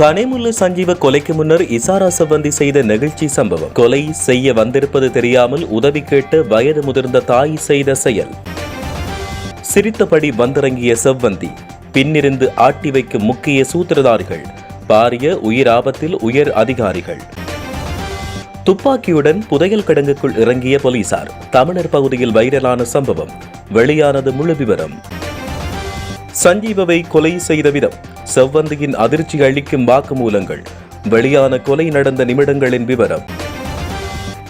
கனிமுல்லு சஞ்சீவ கொலைக்கு முன்னர் இசாரா சம்பந்தி செய்த நெகிழ்ச்சி சம்பவம். கொலை செய்ய வந்திருப்பது தெரியாமல் உதவி கேட்டு வயது முதிர்ந்த தாய் செய்த செயல். சிரித்தபடி வந்திறங்கிய செவ்வந்தி பின்னிருந்து ஆட்டி வைக்கும் முக்கிய சூத்திரதாரிகள் பாரிய உயிர் ஆபத்தில் உயர் அதிகாரிகள். துப்பாக்கியுடன் புதையல் கிடங்குக்குள் இறங்கிய போலீசார் தமிழர் பகுதியில் வைரலான சம்பவம். வெளியானது முழு விவரம் சஞ்சீவவை கொலை செய்த விதம் செவ்வந்தியின் அதிர்ச்சி அளிக்கும் வாக்குமூலங்கள் வெளியான கொலை நடந்த நிமிடங்களின் விவரம்.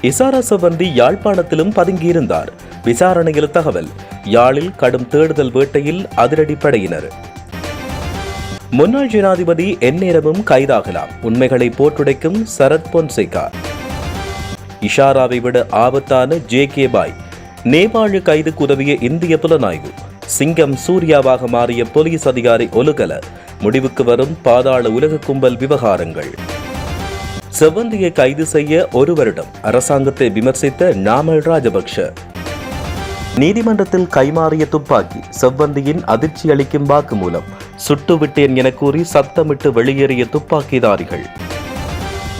இசாரா செவ்வந்தி யாழ்ப்பாணத்திலும் பதுங்கியிருந்தார். விசாரணையில் தகவல் யாழில் கடும் தேடுதல் வேட்டையில் அதிரடிப்படையினர். முன்னாள் ஜனாதிபதி எந்நேரமும் கைதாகலாம். உண்மைகளை போற்றுடைக்கும் சரத் பொன்சேகா. இஷாராவை விட ஆபத்தான ஜே கே பாய் நேபாள கைதுக்கு உதவிய இந்திய புலனாய்வு. சிங்கம் சூர்யாவாக மாறிய போலீஸ் அதிகாரி ஒலுகல. முடிவுக்கு வரும் பாதாள உலக கும்பல் விவகாரங்கள். செவ்வந்தியை கைது செய்ய ஒரு வருடம். அரசாங்கத்தை விமர்சித்த நாமல் ராஜபக்ஷ. நீதிமன்றத்தில் கைமாறிய துப்பாக்கி செவ்வந்தியின் அதிர்ச்சி அளிக்கும் வாக்குமூலம். சுட்டுவிட்டேன் என கூறி சத்தமிட்டு வெளியேறிய துப்பாக்கிதாரிகள்.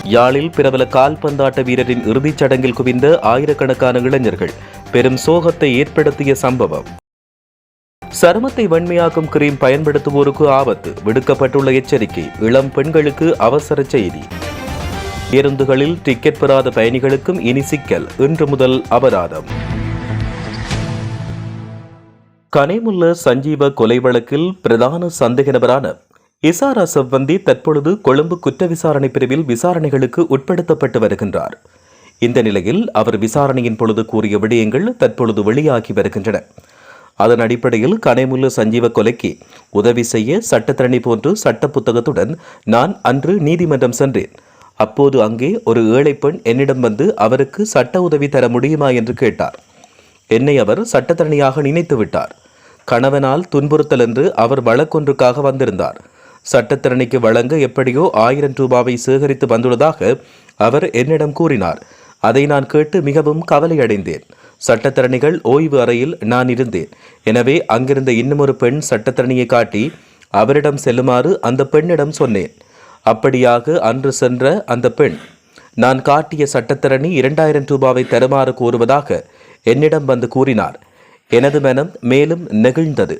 யாழில் பிரபல கால்பந்தாட்ட வீரரின் இறுதிச் சடங்கில் குவிந்த ஆயிரக்கணக்கான இளைஞர்கள். பெரும் சோகத்தை ஏற்படுத்திய சம்பவம். சருமத்தை வன்மையாக்கும் கிரீம் பயன்படுத்துவோருக்கு ஆபத்து. விடுக்கப்பட்டுள்ள எச்சரிக்கை இளம் பெண்களுக்கு அவசர செய்தி. பேருந்துகளில் டிக்கெட் பெறாத பயணிகளுக்கும் இனி சிக்கல் இன்று முதல் அபராதம். கனேமுல்ல சஞ்சீவ கொலை வழக்கில் பிரதான சந்தேக நபரான இசாரா செவ்வந்தி தற்பொழுது கொழும்பு குற்ற விசாரணை பிரிவில் விசாரணைகளுக்கு உட்படுத்தப்பட்டு வருகின்றார். இந்த நிலையில் அவர் விசாரணையின் பொழுது கூறிய விடயங்கள் தற்பொழுது வெளியாகி வருகின்றன. அதன் அடிப்படையில் கனைமுல்லு சஞ்சீவ கொலைக்கு உதவி செய்ய சட்டத்தரணி போன்று சட்ட புத்தகத்துடன் நான் அன்று நீதிமன்றம் சென்றேன். அப்போது அங்கே ஒரு ஏழை பெண் என்னிடம் வந்து அவருக்கு சட்ட உதவி தர முடியுமா என்று கேட்டார். என்னை அவர் சட்டத்தரணியாக நினைத்து விட்டார். கணவனால் துன்புறுத்தல் என்று அவர் வழக்கொன்றுக்காக வந்திருந்தார். சட்டத்திறனைக்கு வழங்க எப்படியோ ஆயிரம் ரூபாவை சேகரித்து வந்துள்ளதாக அவர் என்னிடம் கூறினார். அதை நான் கேட்டு மிகவும் கவலையடைந்தேன். சட்டத்தரணிகள் ஓய்வு அறையில் நான் இருந்தேன். எனவே அங்கிருந்த இன்னுமொரு பெண் சட்டத்தரணியை காட்டி அவரிடம் செல்லுமாறு அந்த பெண்ணிடம் சொன்னேன். அப்படியாக அன்று சென்ற அந்த பெண் நான் காட்டிய சட்டத்தரணி இரண்டாயிரம் ரூபாவை தருமாறு கூறுவதாக என்னிடம் வந்து கூறினார். எனது மனம் மேலும் நெகிழ்ந்தது.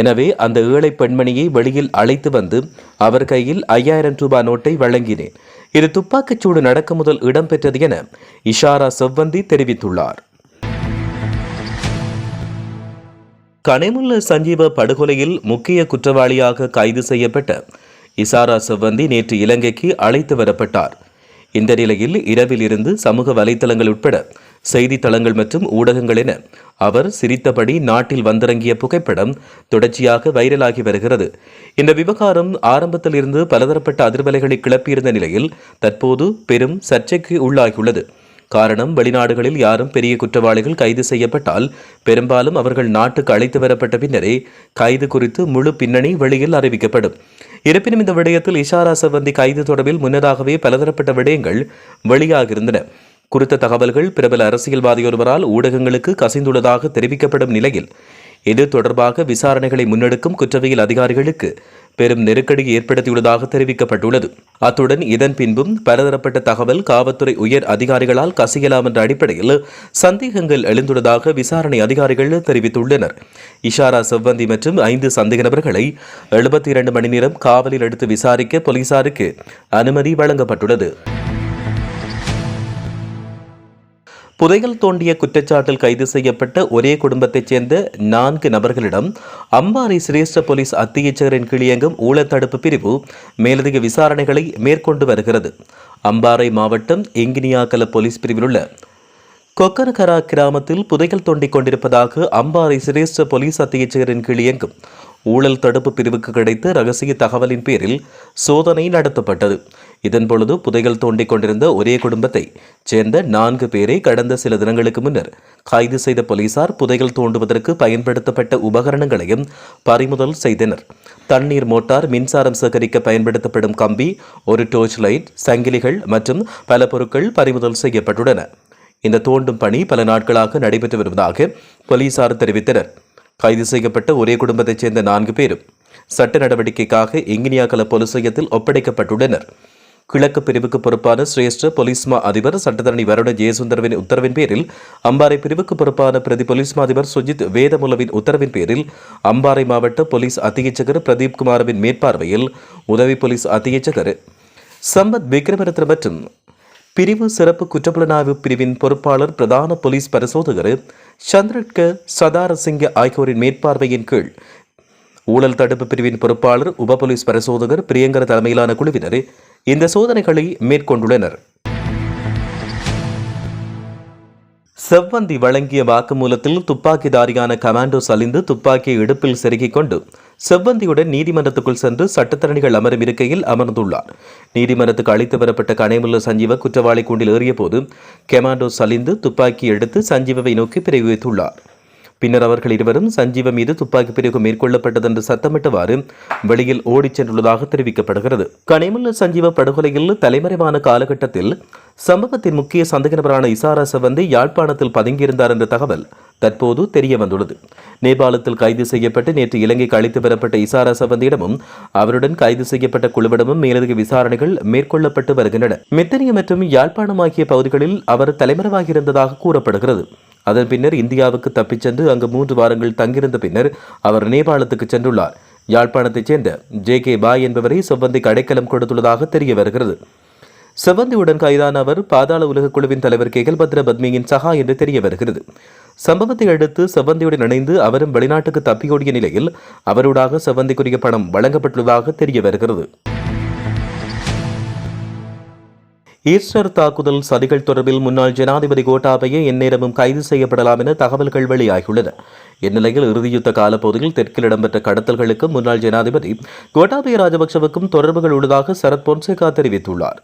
எனவே அந்த ஏழை பெண்மணியை வெளியில் அழைத்து வந்து அவர் கையில் ஐயாயிரம் ரூபாய் நோட்டை வழங்கினேன். இது துப்பாக்கிச்சூடு நடக்க முதல் இடம்பெற்றது என இஷாரா செவ்வந்தி தெரிவித்துள்ளார். கனிமுல்ல சஞ்சீவ படுகொலையில் முக்கிய குற்றவாளியாக கைது செய்யப்பட்ட இசாரா செவ்வந்தி நேற்று இலங்கைக்கு அழைத்து வரப்பட்டார். இந்த நிலையில் இரவில் இருந்து சமூக வலைத்தளங்கள் உட்பட செய்தித்தளங்கள் மற்றும் ஊடகங்கள் என அவர் சிரித்தபடி நாட்டில் வந்திறங்கிய புகைப்படம் தொடர்ச்சியாக வைரலாகி வருகிறது. இந்த விவகாரம் ஆரம்பத்தில் இருந்து பலதரப்பட்ட அதிர்வலைகளை கிளப்பியிருந்த நிலையில் தற்போது பெரும் சர்ச்சைக்கு உள்ளாகியுள்ளது. காரணம் வெளிநாடுகளில் யாரும் பெரிய குற்றவாளிகள் கைது செய்யப்பட்டால் பெரும்பாலும் அவர்கள் நாட்டுக்கு அழைத்து வரப்பட்ட பின்னரே கைது குறித்து முழு பின்னணி வெளியில் அறிவிக்கப்படும். இருப்பினும் இந்த விடயத்தில் இஷாரா சவந்தி கைது தொடர்பில் முன்னதாகவே பலதரப்பட்ட விடயங்கள் வெளியாகியிருந்தன. குறித்த தகவல்கள் பிரபல அரசியல்வாதியொருவரால் ஊடகங்களுக்கு கசிந்துள்ளதாக தெரிவிக்கப்படும் நிலையில் இது தொடர்பாக விசாரணைகளை முன்னெடுக்கும் குற்றவியல் அதிகாரிகளுக்கு பெரும் நெருக்கடியை ஏற்படுத்தியுள்ளதாக தெரிவிக்கப்பட்டுள்ளது. அத்துடன் இதன் பின்பும் பலதரப்பட்ட தகவல் காவல்துறை உயர் அதிகாரிகளால் கசியலாம் என்ற அடிப்படையில் சந்தேகங்கள் எழுந்துள்ளதாக விசாரணை அதிகாரிகள் தெரிவித்துள்ளனர். இஷாரா செவ்வந்தி மற்றும் ஐந்து சந்தேக நபர்களை எழுபத்தி இரண்டு மணி நேரம் காவலில் எடுத்து விசாரிக்க போலீசாருக்கு அனுமதி வழங்கப்பட்டுள்ளது. புதையல் தோண்டிய குற்றச்சாட்டில் கைது செய்யப்பட்ட ஒரே குடும்பத்தைச் சேர்ந்த நான்கு நபர்களிடம் அம்பாறை சிரேஷ்ட போலீஸ் அத்தியட்சகரின் கீழியங்கும் ஊழத்தடுப்பு பிரிவு மேலதிக விசாரணைகளை மேற்கொண்டு வருகிறது. அம்பாறை மாவட்டம் எங்கினியாக்கல போலீஸ் பிரிவில் உள்ள கொக்கனகரா கிராமத்தில் புதையல் தோண்டிக் கொண்டிருப்பதாக அம்பாறை சிரேஷ்ட போலீஸ் அத்தியட்சகரின் கீழியங்கும் ஊழல் தடுப்பு பிரிவுக்கு கிடைத்த ரகசிய தகவலின் பேரில் சோதனை நடத்தப்பட்டது. இதன்பொழுது புதைகள் தோண்டிக் கொண்டிருந்த ஒரே குடும்பத்தை சேர்ந்த நான்கு பேரை கடந்த சில தினங்களுக்கு முன்னர் கைது செய்த போலீசார் புதைகள் தோண்டுவதற்கு பயன்படுத்தப்பட்ட உபகரணங்களையும் பறிமுதல் செய்தனர். தண்ணீர் மோட்டார் மின்சாரம் சேகரிக்க பயன்படுத்தப்படும் கம்பி ஒரு டோர்ச் லைட் சங்கிலிகள் மற்றும் பல பொருட்கள் பறிமுதல் செய்யப்பட்டுள்ளன. இந்த தோண்டும் பணி பல நாட்களாக நடைபெற்று வருவதாக போலீசார் தெரிவித்தனர். கைது செய்யப்பட்ட ஒரே குடும்பத்தைச் சேர்ந்த நான்கு பேரும் சட்ட நடவடிக்கைக்காக இங்கினியாகல பொலிசையத்தில் ஒப்படைக்கப்பட்டுள்ளனர். கிழக்கு பிரிவுக்கு பொறுப்பான சிரேஷ்ட பொலிஸ்மா அதிபர் சட்டத்தரணி வருண ஜெயசுந்தரவின் உத்தரவின் பேரில் அம்பாறை பிரிவுக்கு பொறுப்பான பிரதி பொலிஸ்மா அதிபர் சுஜித் வேதமுலவின் உத்தரவின் பேரில் அம்பாறை மாவட்ட போலீஸ் அத்தியட்சகர் பிரதீப் குமாரவின் மேற்பார்வையில் உதவி போலீஸ் அத்தியட்சகர் சம்பத் விக்ரமரத்ன மற்றும் பிரிவு சிறப்பு குற்றப்புலனாய்வு பிரிவின் பொறுப்பாளர் பிரதான போலீஸ் பரிசோதகர் சந்திரட்க சதாரசிங்க ஆகியோரின் மேற்பார்வையின் கீழ். ஊழல் தடுப்பு பிரிவின் பொறுப்பாளர் உப போலீஸ் பரிசோதகர் பிரியங்கர தலைமையிலான குழுவினர் இந்த சோதனைகளை மேற்கொண்டுள்ளனர். செவ்வந்தி வழங்கிய வாக்குமூலத்தில் துப்பாக்கிதாரியான கமாண்டோ சலிந்து துப்பாக்கியை இடுப்பில் செருகிக் கொண்டு செவ்வந்தியுடன் நீதிமன்றத்துக்குள் சென்று சட்டத்தரணிகள் அமரும் இருக்கையில் அமர்ந்துள்ளார். நீதிமன்றத்துக்கு அழைத்து வரப்பட்ட கனைமுள்ள சஞ்சீவ குற்றவாளி கூண்டில் ஏறியபோது கெமாண்டோ சலிந்து துப்பாக்கி எடுத்து சஞ்சீவவை நோக்கி பிரயோகித்துள்ளார். பின்னர் அவர்கள் இருவரும் சஞ்சீவ மீது துப்பாக்கி பிரிவு மேற்கொள்ளப்பட்டது என்று சத்தமிட்டவாறு வெளியில் ஓடிச் சென்றுள்ளதாக தெரிவிக்கப்படுகிறது. கனிமுல்ல சஞ்சீவ படுகொலையில் தலைமறைவான காலகட்டத்தில் சம்பவத்தின் முக்கிய சந்தேக நபரான இசாரா சவந்தி யாழ்ப்பாணத்தில் பதுங்கியிருந்தார் என்ற தகவல் தற்போது தெரிய வந்துள்ளது நேபாளத்தில் கைது செய்யப்பட்டு நேற்று இலங்கைக்கு அழைத்து வரப்பட்ட இசாரா சவந்தியிடமும் அவருடன் கைது செய்யப்பட்ட குழுவிடமும் மேலதிக விசாரணைகள் மேற்கொள்ளப்பட்டு வருகின்றன. மெத்தனிய மற்றும் யாழ்ப்பாணம் ஆகிய பகுதிகளில் அவர் தலைமறைவாகியிருந்ததாக கூறப்படுகிறது. அதன் பின்னர் இந்தியாவுக்கு தப்பிச் சென்று அங்கு மூன்று வாரங்கள் தங்கியிருந்த பின்னர் அவர் நேபாளத்துக்கு சென்றுள்ளார். யாழ்ப்பாணத்தைச் சேர்ந்த ஜே கே பாய் என்பவரை செவ்வந்திக்கு அடைக்கலம் கொடுத்துள்ளதாக தெரிய வருகிறது. செவ்வந்தியுடன் கைதான அவர் பாதாள உலக குழுவின் தலைவர் கேகல்பத்ர பத்மியின் சகா என்று தெரிய வருகிறது. சம்பவத்தை அடுத்து செவ்வந்தியுடன் இணைந்து அவரும் வெளிநாட்டுக்கு தப்பியோடிய நிலையில் அவருடாக செவ்வந்திக்குரிய பணம் வழங்கப்பட்டுள்ளதாக தெரிய வருகிறது. ஈஸ்டர் தாக்குதல் சதிகள் தொடர்பில் முன்னாள் ஜனாதிபதி கோட்டாபய எந்நேரமும் கைது செய்யப்படலாம் என தகவல்கள் வெளியாகியுள்ளன. இந்நிலையில் இறுதியுத்த காலப்பகுதியில் தெற்கில் இடம்பெற்ற கடத்தல்களுக்கு முன்னாள் ஜனாதிபதி கோட்டாபய ராஜபக்சவுக்கும் தொடர்புகள் உள்ளதாக சரத் பொன்சேகா தெரிவித்துள்ளார்.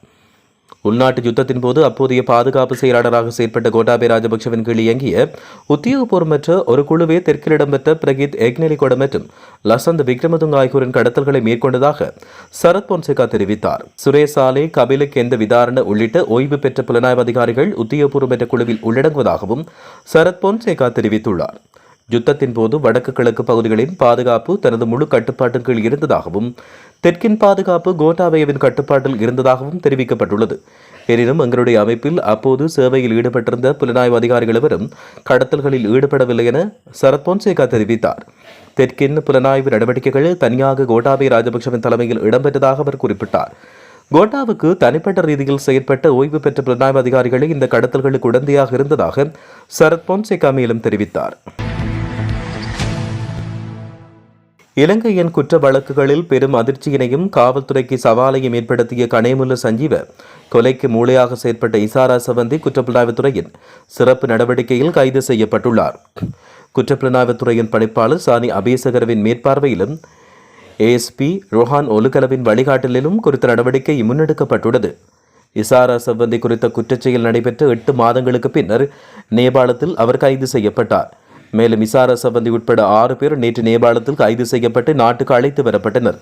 உள்நாட்டு யுத்தத்தின் போது அப்போதைய பாதுகாப்பு செயலாளராக செயற்பட்ட கோட்டாபே ராஜபக்சவின் கீழ் இயங்கிய உத்தியோகபூர்வமற்ற ஒரு குழுவே தெற்கில் இடம்பெற்ற பிரகித் எக்னெலிகொட மற்றும் லசந்த் விக்ரமதுங் ஆகியோரின் கடத்தல்களை மேற்கொண்டதாக சரத் பொன்சேகா தெரிவித்தார். சுரேசாலே கபிலுக்கு எந்த விதாரண உள்ளிட்ட ஓய்வு பெற்ற புலனாய்வு அதிகாரிகள் உத்தியோகபூர்வமற்ற குழுவில் உள்ளடங்குவதாகவும் சரத் பொன்சேகா தெரிவித்துள்ளார். யுத்தத்தின் போது வடக்கு கிழக்கு பகுதிகளின் பாதுகாப்பு தனது முழு கட்டுப்பாட்டின் கீழ் இருந்ததாகவும் தெற்கின் பாதுகாப்பு கோட்டாபயவின் கட்டுப்பாட்டில் இருந்ததாகவும் தெரிவிக்கப்பட்டுள்ளது. எனினும் எங்களுடைய அமைப்பில் அப்போது சேவையில் ஈடுபட்டிருந்த புலனாய்வு அதிகாரிகள் எவரும் கடத்தல்களில் ஈடுபடவில்லை என சரத்பொன்சேகா தெரிவித்தார். தெற்கின் புலனாய்வு நடவடிக்கைகள் தனியாக கோட்டாபய ராஜபக்சவின் தலைமையில் இடம்பெற்றதாக அவர் குறிப்பிட்டார். கோட்டாவுக்கு தனிப்பட்ட ரீதியில் செயற்பட்ட ஓய்வு பெற்ற புலனாய்வு அதிகாரிகளே இந்த கடத்தல்களுக்கு உடந்தையாக இருந்ததாக சரத் பொன்சேகா மேலும் தெரிவித்தார். இலங்கையின் குற்ற வழக்குகளில் பெரும் அதிர்ச்சியினையும் காவல்துறைக்கு சவாலையும் ஏற்படுத்திய கனேமுல்ல சஞ்சீவ கொலைக்கு மூளையாக செயற்பட்ட இசாரா சவந்தி குற்றப்புலனாய்வுத்துறையின் சிறப்பு நடவடிக்கையில் கைது செய்யப்பட்டுள்ளார். குற்றப்புலனாய்வுத்துறையின் பணிப்பாளர் சானி அபேசகரவின் மேற்பார்வையிலும் ஏஎஸ்பி ரோஹான் ஒலுகலவின் வழிகாட்டலிலும் குறித்த நடவடிக்கை முன்னெடுக்கப்பட்டுள்ளது. இசாரா சம்பந்தி குறித்த குற்றச்செயல் நடைபெற்ற எட்டு மாதங்களுக்கு பின்னர் நேபாளத்தில் அவர் கைது செய்யப்பட்டார். மேலும் இசாரா சம்பந்தி உட்பட ஆறு பேர் நேற்று நேபாளத்தில் கைது செய்யப்பட்டு நாட்டுக்கு அழைத்து வரப்பட்டனர்.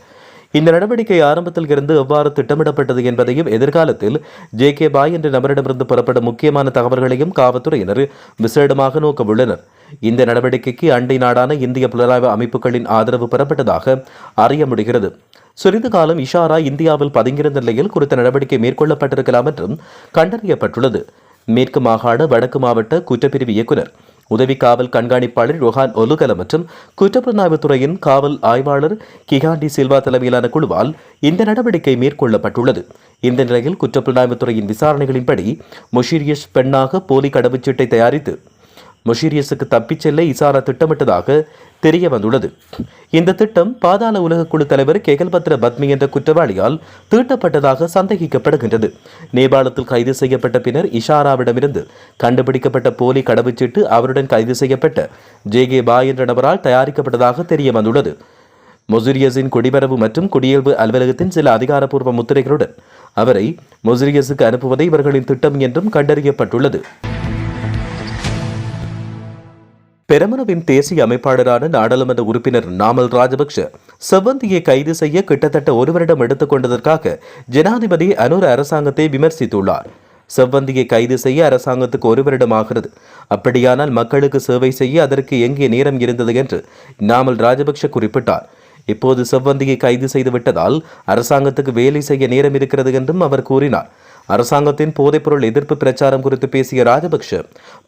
இந்த நடவடிக்கை ஆரம்பத்தில் இருந்து எவ்வாறு திட்டமிடப்பட்டது என்பதையும் எதிர்காலத்தில் ஜே கே பாய் என்ற நபரிடமிருந்து புறப்படும் முக்கியமான தகவல்களையும் காவல்துறையினர் விசேடமாக நோக்க உள்ளனர். இந்த நடவடிக்கைக்கு அண்டை நாடான இந்திய புலனாய்வு அமைப்புகளின் ஆதரவு பெறப்பட்டதாக அறிய முடிகிறது. சிறிது காலம் இஷாரா இந்தியாவில் பதுங்கியிருந்த நிலையில் குறித்த நடவடிக்கை மேற்கொள்ளப்பட்டிருக்கலாம் என்றும் கண்டறியப்பட்டுள்ளது. மேற்கு மாகாண வடக்கு மாவட்ட குற்றப்பிரிவு இயக்குனர் உதவி காவல் கண்காணிப்பாளர் ரொஹான் ஒலுகல மற்றும் குற்றப்புலனாய்வுத்துறையின் காவல் ஆய்வாளர் கிகாண்டி சில்வா தலைமையிலான குழுவால் இந்த நடவடிக்கை மேற்கொள்ளப்பட்டுள்ளது. இந்த நிலையில் குற்றப்புலனாய்வுத்துறையின் விசாரணைகளின்படி மொஷீரியஸ் பெண்ணாக போலி கடவுச்சீட்டை தயாரித்து மொஷீரியஸுக்கு தப்பிச் செல்ல இசாரா திட்டமிட்டதாக தெரிய வந்துள்ளது இந்த திட்டம் பாதாள உலக குழு தலைவர் கேகல்பத்ர பத்மி என்ற குற்றவாளியால் தீட்டப்பட்டதாக சந்தேகிக்கப்படுகின்றது. நேபாளத்தில் கைது செய்யப்பட்ட பின்னர் இஷாராவிடமிருந்து கண்டுபிடிக்கப்பட்ட போலி கடவுச்சீட்டு அவருடன் கைது செய்யப்பட்ட ஜே கே பாய் என்ற நபரால் தயாரிக்கப்பட்டதாக தெரிய வந்துள்ளது மொசூரியஸின் குடிவரவு மற்றும் குடியியல்பு அலுவலகத்தின் சில அதிகாரப்பூர்வ முத்திரைகளுடன் அவரை மொசூரியஸுக்கு அனுப்புவதே இவர்களின் திட்டம் என்றும் கண்டறியப்பட்டுள்ளது. பெரமுனவின் தேசிய அமைப்பாளரான நாடாளுமன்ற உறுப்பினர் நாமல் ராஜபக்ஷ செவ்வந்தியை கைது செய்ய கிட்டத்தட்ட ஒரு வருடம் எடுத்துக்கொண்டதற்காக ஜனாதிபதி அனுர அரசாங்கத்தை விமர்சித்துள்ளார். செவ்வந்தியை கைது செய்ய அரசாங்கத்துக்கு ஒரு வருடம் ஆகிறது. அப்படியானால் மக்களுக்கு சேவை செய்ய அதற்கு எங்கே நேரம் இருந்தது என்று நாமல் ராஜபக்ஷ குறிப்பிட்டார். இப்போது செவ்வந்தியை கைது செய்து விட்டதால் அரசாங்கத்துக்கு வேலை செய்ய நேரம் இருக்கிறது என்றும் அவர் கூறினார். அரசாங்கத்தின் போதைப்பொருள் எதிர்ப்பு பிரச்சாரம் குறித்து பேசிய ராஜபக்ஷ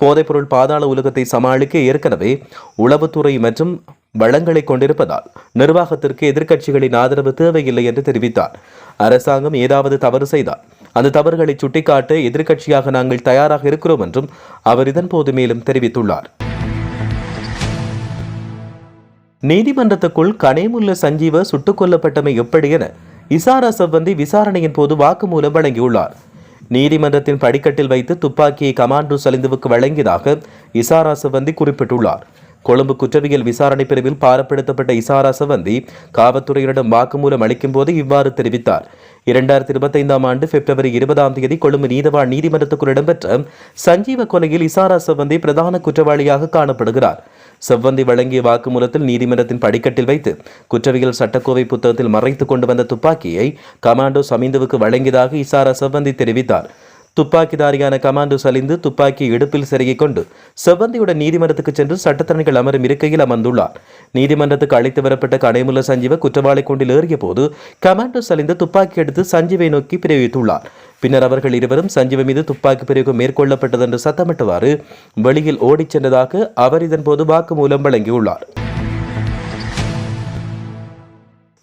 போதைப்பொருள் பாதாள உலகத்தை சமாளிக்க ஏற்கனவே உளவுத்துறை மற்றும் வளங்களை கொண்டிருப்பதால் நிர்வாகத்திற்கு எதிர்க்கட்சிகளின் ஆதரவு தேவையில்லை என்று தெரிவித்தார். அரசாங்கம் ஏதாவது தவறு செய்தால் அந்த தவறுகளை சுட்டிக்காட்ட எதிர்க்கட்சியாக நாங்கள் தயாராக இருக்கிறோம் என்றும் அவர் இதன்போது மேலும் தெரிவித்துள்ளார். நீதிமன்றத்துக்குள் கனேமுல்ல சஞ்சீவ சுட்டுக் கொல்லப்பட்டமை எப்படி என இசாரா செவ்வந்தி விசாரணையின் போது வாக்குமூலம் வழங்கியுள்ளார். நீதிமன்றத்தின் படிக்கட்டில் வைத்து துப்பாக்கியை கமாண்டோ சலிந்துவுக்கு வழங்கியதாக இசாரா செவ்வந்தி குறிப்பிட்டுள்ளார். கொழும்பு குற்றவியல் விசாரணை பிரிவில் பாரப்படுத்தப்பட்ட இசாரா சவந்தி காவல்துறையினரிடம் வாக்குமூலம் அளிக்கும் போது இவ்வாறு தெரிவித்தார். இரண்டாயிரத்தி இருபத்தைந்தாம் ஆண்டு பிப்ரவரி இருபதாம் தேதி கொழும்பு நீதவான் நீதிமன்றத்துக்குள் இடம்பெற்ற சஞ்சீவ கொலையில் இசாரா சவந்தி பிரதான குற்றவாளியாக காணப்படுகிறார். செவ்வந்தி வழங்கிய வாக்குமூலத்தில் நீதிமன்றத்தின் படிக்கட்டில் வைத்து குற்றவியல் சட்டக்கோவை புத்தகத்தில் மறைத்து கொண்டு வந்த துப்பாக்கியை கமாண்டோ சமீந்துவுக்கு வழங்கியதாக இசாரா செவ்வந்தி தெரிவித்தார். துப்பாக்கிதாரியான கமாண்டோ சலிந்து துப்பாக்கியை இடுப்பில் செருகிக் கொண்டு செவ்வந்தியுடன் நீதிமன்றத்துக்கு சென்று சட்டத்தரணிகள் அமரும் இருக்கையில் அமர்ந்துள்ளார். நீதிமன்றத்துக்கு அழைத்து வரப்பட்ட கடைமுல்ல சஞ்சீவ குற்றவாளி கொண்டில் ஏறிய போது கமாண்டோ சலிந்து துப்பாக்கி எடுத்து சஞ்சீவை நோக்கி பிரயோகித்துள்ளார். பின்னர் அவர்கள் இருவரும் சஞ்சீவ மீது துப்பாக்கி பிரயோகம் மேற்கொள்ளப்பட்டதென்று சத்தமிட்டவாறு வெளியில் ஓடிச் சென்றதாக அவர் இதன்போது வாக்குமூலம் வழங்கியுள்ளார்.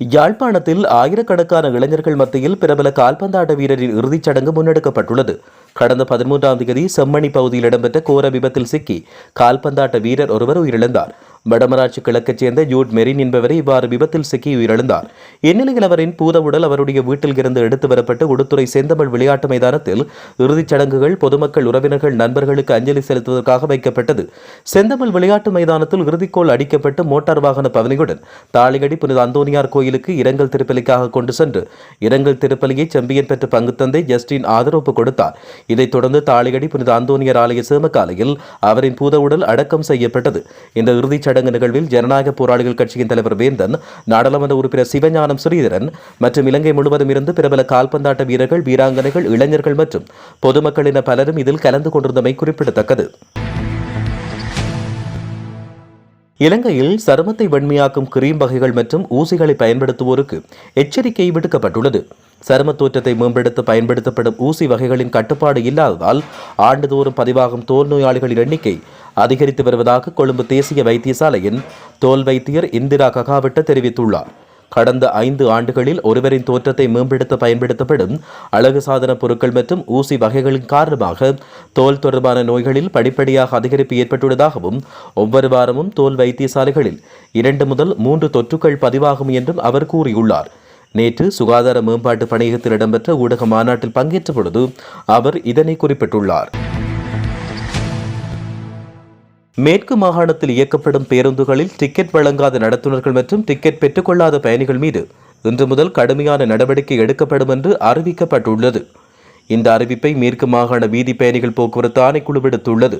யாழ்ப்பாணத்தில் ஆயிரக்கணக்கான இளைஞர்கள் மத்தியில் பிரபல கால்பந்தாட்ட வீரரின் இறுதிச் சடங்கு முன்னெடுக்கப்பட்டுள்ளது. கடந்த பதிமூன்றாம் தேதி செம்மணி பகுதியில் இடம்பெற்ற கோர விபத்தில் சிக்கி கால்பந்தாட்ட வீரர் ஒருவர் உயிரிழந்தார். வடமராட்சி கிழக்கைச் சேர்ந்த ஜூட் மெரின் என்பவரை இவ்வாறு விபத்தில் சிக்கி உயிரிழந்தார். இந்நிலையில் அவரின் பூத உடல் அவருடைய வீட்டில் இருந்து எடுத்து வரப்பட்டு உடுத்துறை செந்தமிழ் விளையாட்டு மைதானத்தில் இறுதிச் சடங்குகள் பொதுமக்கள் உறவினர்கள் நண்பர்களுக்கு அஞ்சலி செலுத்துவதற்காக வைக்கப்பட்டது. செந்தமிழ் விளையாட்டு மைதானத்தில் இறுதிக்கோள் அடிக்கப்பட்டு மோட்டார் வாகன பவனியுடன் தாளிகடி புனித அந்தோனியார் கோயிலுக்கு இரங்கல் திருப்பலிக்காக கொண்டு சென்று இரங்கல் திருப்பலியை செம்பியன் பெற்ற பங்கு தந்தை ஜஸ்டின் ஆதரவு கொடுத்தார். இதைத் தொடர்ந்து தாளிகடி புனித அந்தோனியர் ஆலய சேமக்காலையில் அவரின் பூத உடல் அடக்கம் செய்யப்பட்டது. இந்த இறுதிச் சடங்கு நிகழ்வில் ஜனநாயக போராளிகள் கட்சியின் தலைவர் வேந்தன் நாடாளுமன்ற உறுப்பினர் சிவஞானம் ஸ்ரீதரன் மற்றும் இலங்கை முழுவதும் இருந்து பிரபல கால்பந்தாட்ட வீரர்கள் வீராங்கனைகள் இளைஞர்கள் மற்றும் பொதுமக்கள் என பலரும் இதில் கலந்து கொண்டிருந்தமை குறிப்பிடத்தக்கது. இலங்கையில் சருமத்தை வெண்மையாக்கும் கிரீம் வகைகள் மற்றும் ஊசிகளை பயன்படுத்துவோருக்கு எச்சரிக்கை விடுக்கப்பட்டுள்ளது. சரும தோற்றத்தை மேம்படுத்த பயன்படுத்தப்படும் ஊசி வகைகளின் கட்டுப்பாடு இல்லாததால் ஆண்டுதோறும் பதிவாகும் தோல் நோயாளிகளின் எண்ணிக்கை அதிகரித்து வருவதாக கொழும்பு தேசிய வைத்தியசாலையின் தோல் வைத்தியர் இந்திரா ககாவிட்ட தெரிவித்துள்ளார். கடந்த ஐந்து ஆண்டுகளில் ஒருவரின் தோற்றத்தை மேம்படுத்த பயன்படுத்தப்படும் அழகு சாதன பொருட்கள் மற்றும் ஊசி வகைகளின் காரணமாக தோல் தொடர்பான நோய்களில் படிப்படியாக அதிகரிப்பு ஏற்பட்டுள்ளதாகவும் ஒவ்வொரு வாரமும் தோல் வைத்தியசாலைகளில் இரண்டு முதல் மூன்று தொற்றுக்கள் பதிவாகும் என்றும் அவர் கூறியுள்ளார். நேற்று சுகாதார மேம்பாட்டு பணியகத்தில் இடம்பெற்ற ஊடக மாநாட்டில் பங்கேற்ற பொழுது அவர் இதனை குறிப்பிட்டுள்ளார். மேற்கு மாகாணத்தில் இயக்கப்படும் பேருந்துகளில் டிக்கெட் வழங்காத நடத்துனர்கள் மற்றும் டிக்கெட் பெற்றுக்கொள்ளாத பயணிகள் மீது இன்று முதல் கடுமையான நடவடிக்கை எடுக்கப்படும் என்று அறிவிக்கப்பட்டுள்ளது. இந்த அறிவிப்பை மேற்கு மாகாண வீதி பயணிகள் போக்குவரத்து ஆணைக்குழு விடுத்துள்ளது.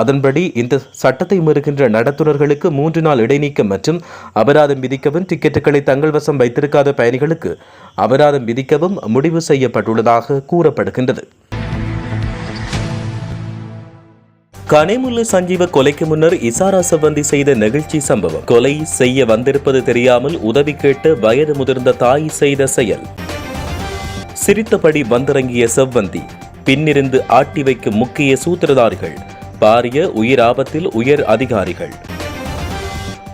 அதன்படி இந்த சட்டத்தை மீறுகின்ற நடத்துனர்களுக்கு மூன்று நாள் இடைநீக்கம் மற்றும் அபராதம் விதிக்கவும் டிக்கெட்டுகளை தங்கள் வசம் வைத்திருக்காத பயணிகளுக்கு அபராதம் விதிக்கவும் முடிவு செய்யப்பட்டுள்ளதாக கூறப்படுகின்றது. கனிமுல்லு சஞ்சீவ கொலைக்கு முன்னர் இசாரா சம்பந்தி செய்த நெகிழ்ச்சி சம்பவம். கொலை செய்ய வந்திருப்பது தெரியாமல் உதவி கேட்டு வயது முதிர்ந்த தாய் செய்த செயல். சிரித்தபடி வந்திறங்கிய செவ்வந்தி பின்னிருந்து ஆட்டி வைக்கும் முக்கிய சூத்திரதாரிகள் பாரிய உயிர் ஆபத்தில் உயர் அதிகாரிகள்.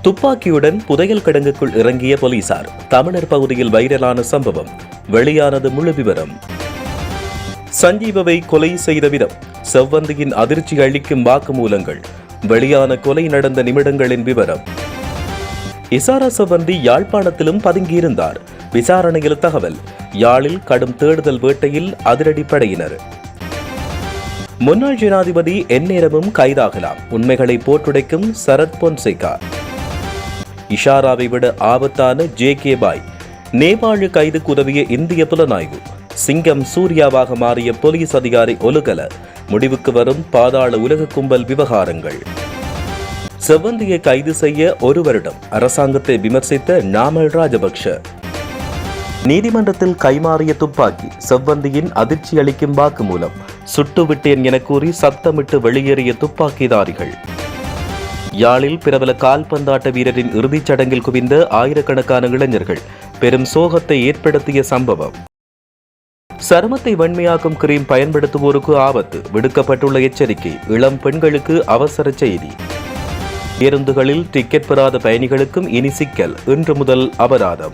துப்பாக்கியுடன் புதையல் கிடங்குக்குள் இறங்கிய போலீசார் தமிழர் பகுதியில் வைரலான சம்பவம். வெளியானது முழு விவரம். சஞ்சீவவை கொலை செய்த விதம். செவ்வந்தியின் அதிர்ச்சி அளிக்கும் வாக்குமூலங்கள். வெளியான கொலை நடந்த நிமிடங்களின் விவரம். இசாரா செவ்வந்தி யாழ்ப்பாணத்திலும் பதுங்கியிருந்தார். விசாரணையில் தகவல் யாழில் கடும் தேடுதல் வேட்டையில் அதிரடிப்படையினர். முன்னாள் ஜனாதிபதி எந்நேரமும் கைதாகலாம். உண்மைகளை போற்றுடைக்கும் சரத் பொன்சேகா. இஷாராவை விட ஆபத்தான ஜே கே பாய். நேபாள கைதுக்கு உதவிய இந்திய புலனாய்வு. சிங்கம் சூர்யாவாக மாறிய போலீஸ் அதிகாரி ஒலுகல. முடிவுக்கு வரும் பாதாள உலக கும்பல் விவகாரங்கள். செவ்வந்தியை கைது செய்ய ஒரு வருடம் அரசாங்கத்தை விமர்சித்த நாமல் ராஜபக்ஷ. நீதிமன்றத்தில் கைமாறிய துப்பாக்கி செவ்வந்தியின் அதிர்ச்சி அளிக்கும் வாக்குமூலம் சுட்டுவிட்டேன் என கூறி சத்தமிட்டு வெளியேறிய துப்பாக்கிதாரிகள். யாழில் பிரபல கால்பந்தாட்ட வீரரின் இறுதிச் சடங்கில் குவிந்த ஆயிரக்கணக்கான இளைஞர்கள் பெரும் சோகத்தை ஏற்படுத்திய சம்பவம். சருமத்தை வெண்மையாக்கும் கிரீம் பயன்படுத்துவோருக்கு ஆபத்து. விடுக்கப்பட்டுள்ள எச்சரிக்கை இளம் பெண்களுக்கு அவசர செய்தி. பேருந்துகளில் டிக்கெட் பெறாத பயணிகளுக்கும் இனி சிக்கல் இன்று முதல் அபராதம்.